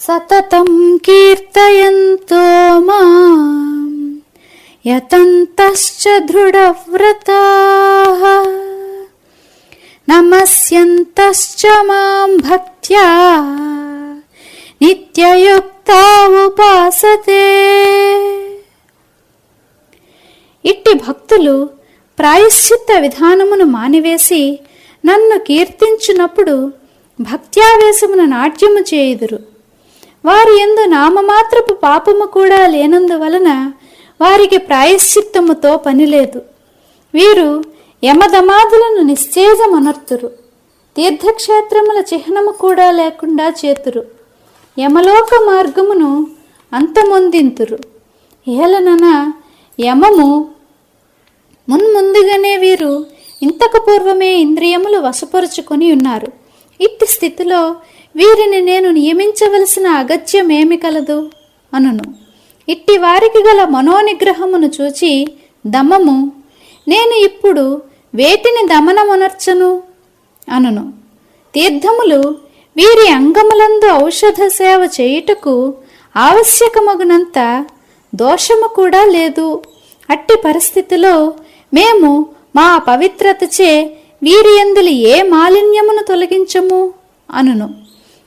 సతతం కీర్తయంతో మాం యతంతశ్చ దృఢవ్రతాః. నమస్యంతశ్చ మాం భక్త్యా. నిత్యయుక్తా ఉపాసతే ఇట్టి భక్తులు ప్రాయశ్చిత్త విధానమును మానివేసి నన్ను కీర్తించినప్పుడు భక్త్యావేశమున నాట్యము చేయుదురు. వారి ఎందు నామమాత్రపు పాపము కూడా లేనందువలన వారికి ప్రాయశ్చిత్తముతో పనిలేదు వీరు యమదమాదులను నిశ్చేజమనర్తురు. తీర్థక్షేత్రముల చిహ్నము కూడా లేకుండా చేతురు. యమలోక మార్గమును అంతమొందింతురు. ఏలనన యమము మున్ముందుగానే వీరు ఇంతకు పూర్వమే ఇంద్రియములు వశపరుచుకొని ఉన్నారు. ఇట్టి స్థితిలో వీరిని నేను నియమించవలసిన అగత్యమేమి కలదు? అనును. ఇట్టి వారికి గల మనోనిగ్రహమును చూచి దమము నేను ఇప్పుడు వేటిని దమనమునర్చను? అనును. తీర్థములు వీరి అంగములందు ఔషధ సేవ చేయుటకు ఆవశ్యకమగునంత దోషము కూడా లేదు. అట్టి పరిస్థితిలో మేము మా పవిత్రతచే వీరి ఎందులు ఏ మాలిన్యమును తొలగించము? అనును.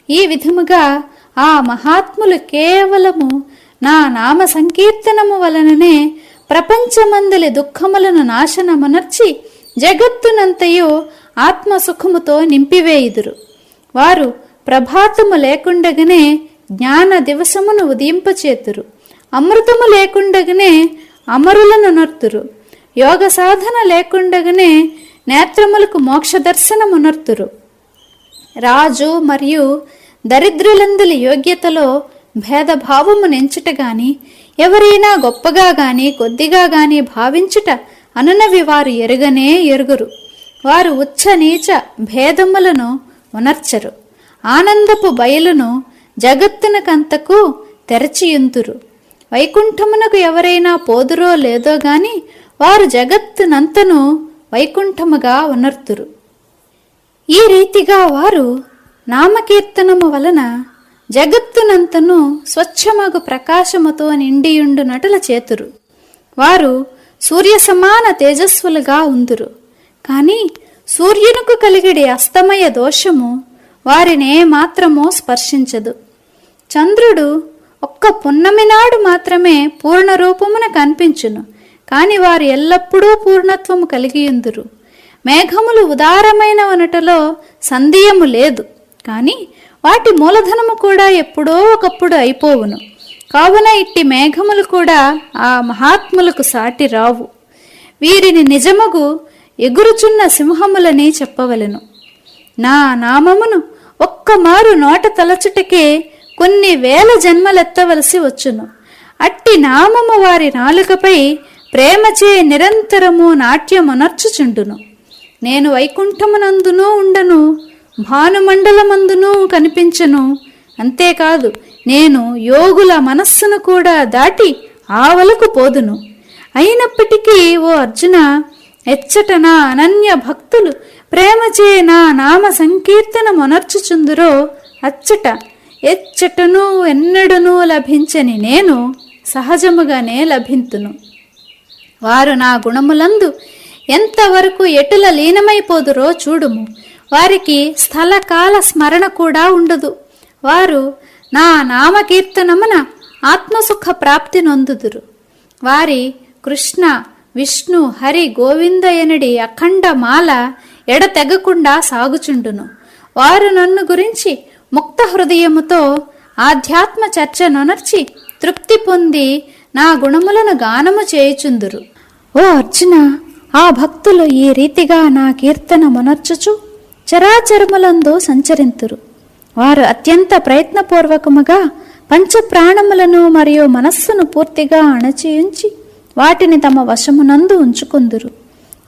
ఈ విధముగా ఆ మహాత్ములు కేవలము నా నామ సంకీర్తనము వలననే ప్రపంచమందలి దుఃఖములను నాశనమునర్చి జగత్తునంతయు ఆత్మసుఖముతో నింపివేయుదురు. వారు ప్రభాతము లేకుండగనే జ్ఞాన దివసమును ఉదయింపచేతురు. అమృతము లేకుండగనే అమరులను నర్తురు. యోగ సాధన లేకుండగనే నేత్రములకు మోక్ష దర్శనమునర్తురు రాజు మరియు దరిద్రులందులి యోగ్యతలో భేదభావము నెంచుట గాని ఎవరైనా గొప్పగా గాని కొద్దిగా గాని భావించుట అనునవి వారు ఎరుగనే ఎరుగురు. వారు ఉచ్చ నీచ భేదములను ఉనర్చరు. ఆనందపు బయలును జగత్తునకంతకు తెరచియుంతురు. వైకుంఠమునకు ఎవరైనా పోదురో లేదో గాని వారు జగత్తునంతను వైకుంఠముగా ఉనర్తురు. ఈ రీతిగా వారు నామకీర్తనము వలన జగత్తునంతను స్వచ్ఛమగు ప్రకాశముతో నిండియుండు నటుల చేతురు. వారు సూర్య సమాన తేజస్సులుగా ఉందురు. కానీ సూర్యునకు కలిగిడి అస్తమయ దోషము వారినే మాత్రమో స్పర్శించదు. చంద్రుడు ఒక్క పున్నమి నాడు మాత్రమే పూర్ణ రూపమున కనిపించును. కాని వారు ఎల్లప్పుడూ పూర్ణత్వము కలిగియుందురు. మేఘములు ఉదారమైన వనటలో సందేయము లేదు. కానీ వాటి మూలధనము కూడా ఎప్పుడో ఒకప్పుడు అయిపోవును. కావున ఇట్టి మేఘములు కూడా ఆ మహాత్ములకు సాటి రావు. వీరిని నిజముగు ఎగురుచున్న సింహములని చెప్పవలెను. నా నామమును ఒక్కమారు నోట తలచుటకే కొన్ని వేల జన్మలెత్తవలసి వచ్చును. అట్టి నామము వారి నాలుకపై ప్రేమచే నిరంతరము నాట్యమునర్చుచుండును. నేను వైకుంఠమునందునూ ఉండను భానుమండలమందునూ కనిపించను. అంతేకాదు నేను యోగుల మనస్సును కూడా దాటి ఆవలకు పోదును. అయినప్పటికీ ఓ అర్జున ఎచ్చట నా అనన్య భక్తులు ప్రేమచే నా నామ సంకీర్తన మొనర్చుచుందురో అచ్చట ఎచ్చటను ఎన్నడనూ లభించని నేను సహజముగానే లభింతును. వారు నా గుణములందు ఎంతవరకు ఎటుల లీనమైపోదురో చూడుము. వారికి స్థలకాల స్మరణ కూడా ఉండదు. వారు నా నామకీర్తనమున ఆత్మసుఖ ప్రాప్తి నొందుదురు. వారి కృష్ణ విష్ణు హరి గోవిందయనుడి అఖండ మాల ఎడతెగకుండా సాగుచుండును. వారు నన్ను గురించి ముక్త హృదయముతో ఆధ్యాత్మ చర్చ నొనర్చి తృప్తి పొంది నా గుణములను గానము చేయుచుందురు. ఓ అర్జున! ఆ భక్తులు ఈ రీతిగా నా కీర్తన మొనర్చుచు చరాచరములందు సంచరింతురు. వారు అత్యంత ప్రయత్నపూర్వకముగా పంచప్రాణములను మరియు మనస్సును పూర్తిగా అణచియుంచి వాటిని తమ వశమునందు ఉంచుకుందురు.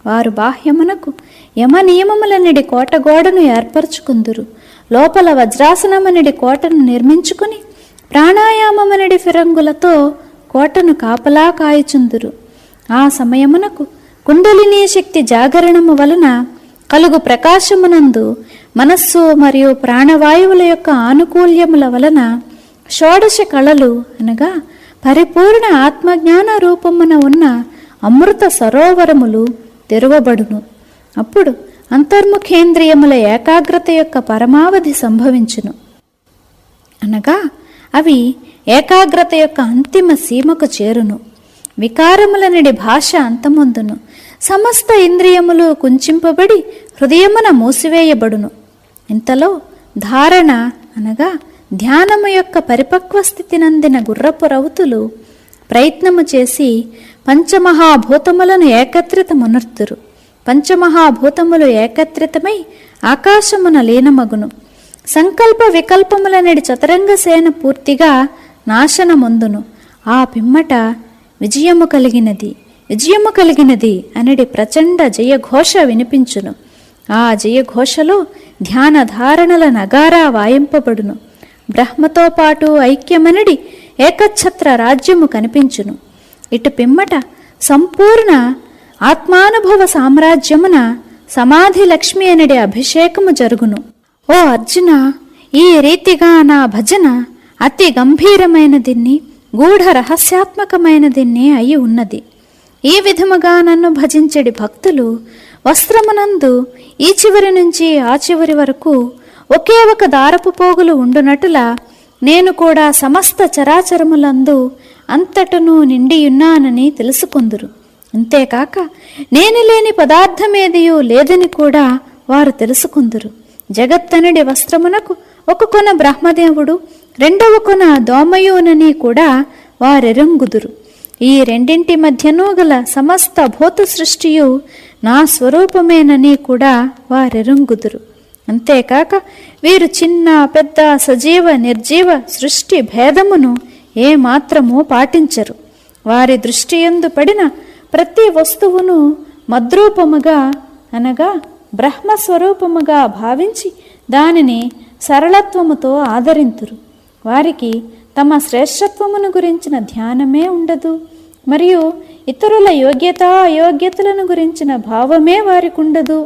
వారు బాహ్యమునకు యమనియమములనిడి కోటగోడను ఏర్పరచుకుందురు. లోపల వజ్రాసనమనిడి కోటను నిర్మించుకుని ప్రాణాయామమనిడి ఫిరంగులతో కోటను కాపలా కాయుచుందురు. ఆ సమయమునకు కుండలినీ శక్తి జాగరణము వలన కలుగు ప్రకాశమునందు మనస్సు మరియు ప్రాణవాయువుల యొక్క ఆనుకూల్యముల వలన షోడశ కళలు అనగా పరిపూర్ణ ఆత్మజ్ఞాన రూపమున ఉన్న అమృత సరోవరములు తెరవబడును. అప్పుడు అంతర్ముఖేంద్రియముల ఏకాగ్రత యొక్క పరమావధి సంభవించును. అనగా అవి ఏకాగ్రత యొక్క అంతిమ సీమకు చేరును. వికారములనడి భాష అంతమొందును. సమస్త ఇంద్రియములు కుంచింపబడి హృదయమున మూసివేయబడును. ఇంతలో ధారణ అనగా ధ్యానము యొక్క పరిపక్వ స్థితి నందిన గుర్రపు రౌతులు ప్రయత్నము చేసి పంచమహాభూతములను ఏకత్రితమునర్తురు. పంచమహాభూతములు ఏకత్రితమై ఆకాశమున లీనమగును. సంకల్ప వికల్పములనడి చతురంగ సేన పూర్తిగా నాశనమొందును. ఆ పిమ్మట విజయము కలిగినది విజయము కలిగినది అనడి ప్రచండ జయఘోష వినిపించును. ఆ జయఘోషలో ధ్యాన ధారణల నగారా వాయింపబడును. బ్రహ్మతో పాటు ఐక్యమనడి ఏకఛత్ర రాజ్యము కనిపించును. ఇటు పిమ్మట సంపూర్ణ ఆత్మానుభవ సామ్రాజ్యమున సమాధి లక్ష్మి అనడి అభిషేకము జరుగును. ఓ అర్జున ఈ రీతిగా నా భజన అతి గంభీరమైనదిన్ని గూఢ రహస్యాత్మకమైనదిన్నే అయి ఉన్నది. ఈ విధముగా నన్ను భజించడి భక్తులు వస్త్రమునందు ఈ చివరి నుంచి ఆ చివరి వరకు ఒకే ఒక దారపు పోగులు ఉండునటుల నేను కూడా సమస్త చరాచరములందు అంతటను నిండియున్నానని తెలుసుకుందురు అంతేకాక నేను లేని పదార్థమేదియో లేదని కూడా వారు తెలుసుకుందురు. జగత్తనుడి వస్త్రమునకు ఒక కొన బ్రహ్మదేవుడు రెండవ కొన దోమయోనని కూడా వారెరంగుదురు. ఈ రెండింటి మధ్యనూ గల సమస్త భూత సృష్టియు నా స్వరూపమేనని కూడా వారెరంగుదురు. అంతేకాక వీరు చిన్న పెద్ద సజీవ నిర్జీవ సృష్టి భేదమును ఏ మాత్రము పాటించరు. వారి దృష్టి ఎందు పడిన ప్రతి వస్తువును మద్రూపముగా అనగా బ్రహ్మస్వరూపముగా భావించి దానిని సరళత్వముతో ఆదరింతురు. వారికి తమ శ్రేష్టత్వమును గురించిన ధ్యానమే ఉండదు మరియు ఇతరుల యోగ్యత అయోగ్యతలను గురించిన భావమే వారికి ఉండదు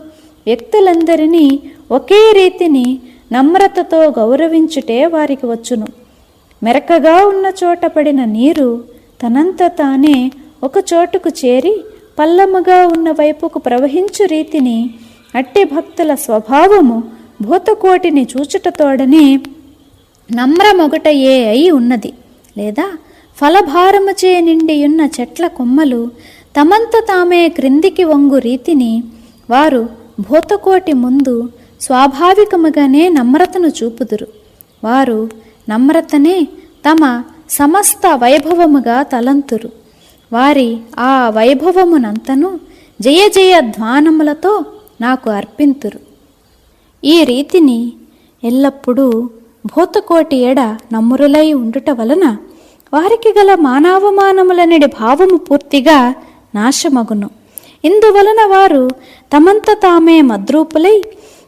వ్యక్తులందరినీ ఒకే రీతిని నమ్రతతో గౌరవించుటే వారికి వచ్చును. మెరకగా ఉన్న చోట పడిన నీరు తనంత తానే ఒక చోటుకు చేరి పల్లముగా ఉన్న వైపుకు ప్రవహించు రీతిని అట్టి భక్తుల స్వభావము భూతకోటిని చూచుటతోడనే నమ్రమొగటయే అయి ఉన్నది. లేదా ఫలభారముచే నిండియున్న చెట్ల కొమ్మలు తమంత తామే క్రిందికి వంగు రీతిని వారు భూతకోటి ముందు స్వాభావికముగానే నమ్రతను చూపుదురు. వారు నమ్రతనే తమ సమస్త వైభవముగా తలంతురు. వారి ఆ వైభవమునంతను జయ జయ ధ్వానములతో నాకు అర్పింతురు. ఈ రీతిని ఎల్లప్పుడూ భూతకోటి ఎడ నమ్మురులై ఉండుట వలన వారికి గల మానవమానములనిడి భావము పూర్తిగా నాశమగును. ఇందువలన వారు తమంత తామే మద్రూపులై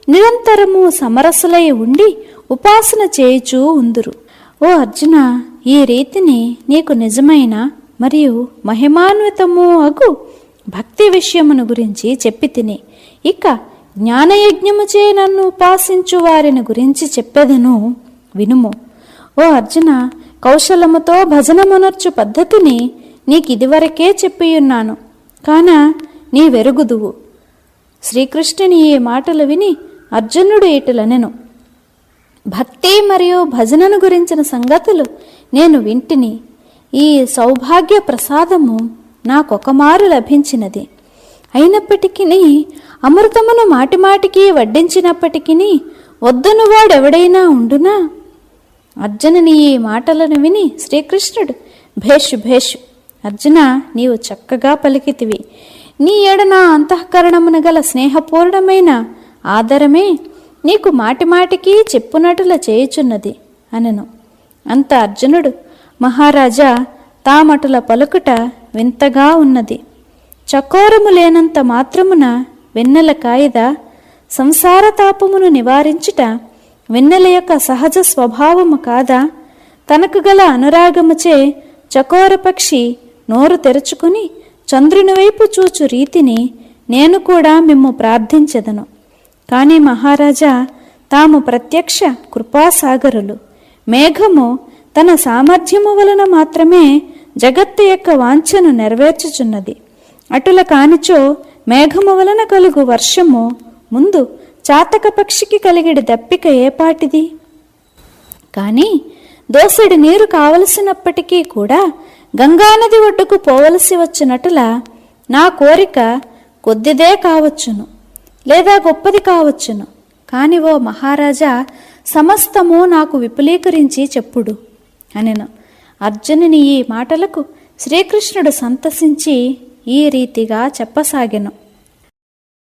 నిరంతరము సమరసులై ఉండి ఉపాసన చేయుచూ ఉందురు. ఓ అర్జున ఈ రీతిని నీకు నిజమైన మరియు మహిమాన్వితము అగు భక్తి విషయమును గురించి చెప్పి తిని ఇక జ్ఞానయజ్ఞముచే నన్ను ఉపాసించు వారిని గురించి చెప్పెదను. వినుము. ఓ అర్జున కౌశలముతో భజనమునర్చు పద్ధతిని నీకు ఇదివరకే చెప్పియున్నాను. కాన నీ వెరుగుదువు శ్రీకృష్ణుని ఈ మాటలు విని అర్జునుడు ఇటులనెను భక్తి మరియు భజనను గురించిన సంగతులు నేను వింటిని. ఈ సౌభాగ్య ప్రసాదము నాకొకమారు లభించినది. అయినప్పటికీ అమృతమును మాటిమాటికి వడ్డించినప్పటికీ వద్దను వాడెవడైనా ఉండునా? అర్జునుని ఈ మాటలను విని శ్రీకృష్ణుడు భేషు భేషు అర్జున నీవు చక్కగా పలికితివి. నీ ఎడన అంతఃకరణమున గల స్నేహపూర్ణమైన ఆదరమే నీకు మాటిమాటికి చెప్పునటుల చేయుచున్నది అనను. అంత అర్జునుడు మహారాజా తామటుల పలుకుట వింతగా ఉన్నది. చకోరము లేనంత మాత్రమున వెన్నెల కాయద సంసార తాపమును నివారించుట వెన్నెల యొక్క సహజ స్వభావము కాదా? తనకు గల అనురాగముచే చకోర పక్షి నోరు తెరుచుకుని చంద్రుని వైపు చూచు రీతిని నేను కూడా మిమ్ము ప్రార్థించెదను. కానీ మహారాజా తాము ప్రత్యక్ష కృపాసాగరులు. మేఘము తన సామర్థ్యము వలన మాత్రమే జగత్తు యొక్క వాంఛను నెరవేర్చుచున్నది. అటుల కానిచో మేఘము వలన కలుగు వర్షము ముందు చాతక పక్షికి కలిగిడి దప్పిక ఏపాటిది కానీ దోసెడు నీరు కావలసినప్పటికీ కూడా గంగానది ఒడ్డుకు పోవలసి వచ్చినటుల నా కోరిక కొద్దిదే కావచ్చును లేదా గొప్పది కావచ్చును. కాని ఓ మహారాజా సమస్తము నాకు విపులీకరించి చెప్పుడు అనెను. అర్జునుని ఈ మాటలకు శ్రీకృష్ణుడు సంతసించి ఈ రీతిగా చెప్పసాగెను